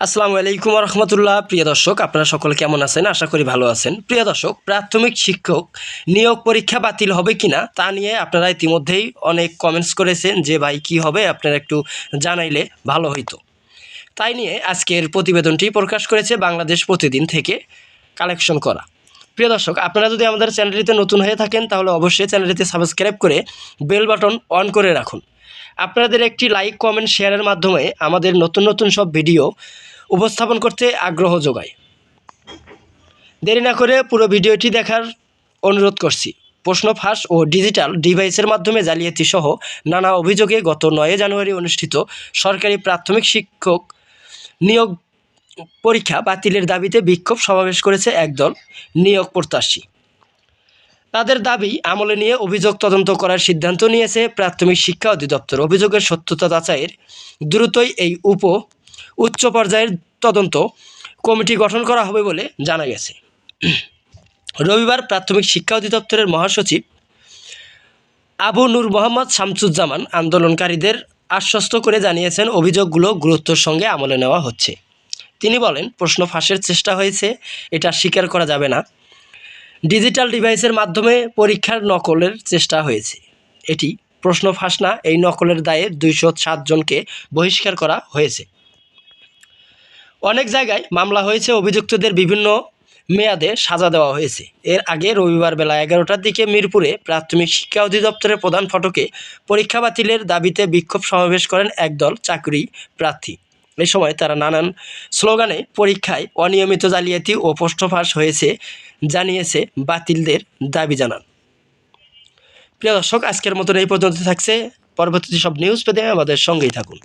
আসসালামু আলাইকুম রহমতুল্লাহ প্রিয় দর্শক, আপনারা সকলে কেমন আছেন? আশা করি ভালো আছেন। প্রিয় দর্শক, প্রাথমিক শিক্ষক নিয়োগ পরীক্ষা বাতিল হবে কিনা তা নিয়ে আপনারা ইতিমধ্যেই অনেক কমেন্টস করেছেন যে, ভাই, কি হবে? আপনারা একটু জানাইলে ভালো হইতো। তাই নিয়ে আজকের প্রতিবেদনটি প্রকাশ করেছে বাংলাদেশ প্রতিদিন থেকে কালেকশন করা। প্রিয় দর্শক, আপনারা যদি আমাদের চ্যানেলটিতে নতুন হয়ে থাকেন, তাহলে অবশ্যই চ্যানেলটিতে সাবস্ক্রাইব করে বেল বাটন অন করে রাখুন। আপনাদের একটি লাইক কমেন্ট শেয়ারের মাধ্যমে আমাদের নতুন নতুন সব ভিডিও উপস্থাপন করতে আগ্রহ যোগায়। দেরি না করে পুরো ভিডিওটি দেখার অনুরোধ করছি। প্রশ্ন ফাঁস ও ডিজিটাল ডিভাইসের মাধ্যমে জালিয়াতি সহ নানা অভিযোগে গত নয় জানুয়ারি অনুষ্ঠিত সরকারি প্রাথমিক শিক্ষক নিয়োগ পরীক্ষা বাতিলের দাবিতে বিক্ষোভ সমাবেশ করেছে একদল নিয়োগ প্রত্যাশী। তাদের দাবি, আমলে নিয়ে অভিযোগ তদন্ত করার সিদ্ধান্ত নিয়েছে প্রাথমিক শিক্ষা অধিদপ্তর। অভিযোগের সত্যতা যাচাইয়ের দ্রুতই এই উপ, উচ্চ পর্যায়ের তদন্ত কমিটি গঠন করা হবে বলে জানা গেছে। রবিবার প্রাথমিক শিক্ষা অধিদপ্তরের মহাসচিব আবু নূর মোহাম্মদ শামসুজ্জামান আন্দোলনকারীদের আশ্বস্ত করে জানিয়েছেন, অভিযোগগুলো গুরুত্বের সঙ্গে আমলে নেওয়া হচ্ছে। তিনি বলেন, প্রশ্ন ফাঁসের চেষ্টা হয়েছে, এটা স্বীকার করা যাবে না। ডিজিটাল ডিভাইসের মাধ্যমে পরীক্ষার নকলের চেষ্টা হয়েছে। এটি প্রশ্ন ফাঁস না, এই নকলের দায়ে দুইশো জনকে বহিষ্কার করা হয়েছে। অনেক জায়গায় মামলা হয়েছে, অভিযুক্তদের বিভিন্ন মেয়াদে সাজা দেওয়া হয়েছে। এর আগে রবিবার বেলা এগারোটার দিকে মিরপুরে প্রাথমিক শিক্ষা অধিদপ্তরের প্রধান ফটকে পরীক্ষা বাতিলের দাবিতে বিক্ষোভ সমাবেশ করেন একদল চাকরি প্রার্থী। এ সময় তারা নানান স্লোগানে পরীক্ষায় অনিয়মিত জালিয়াতি ও প্রশ্নফাঁস হয়েছে, জানিয়েছে বাতিলদের দাবি জানান। প্রিয় দর্শক, আজকের মতন এই পর্যন্ত থাকছে। পরবর্তী সব নিউজ পেতে আমাদের সঙ্গেই থাকুন।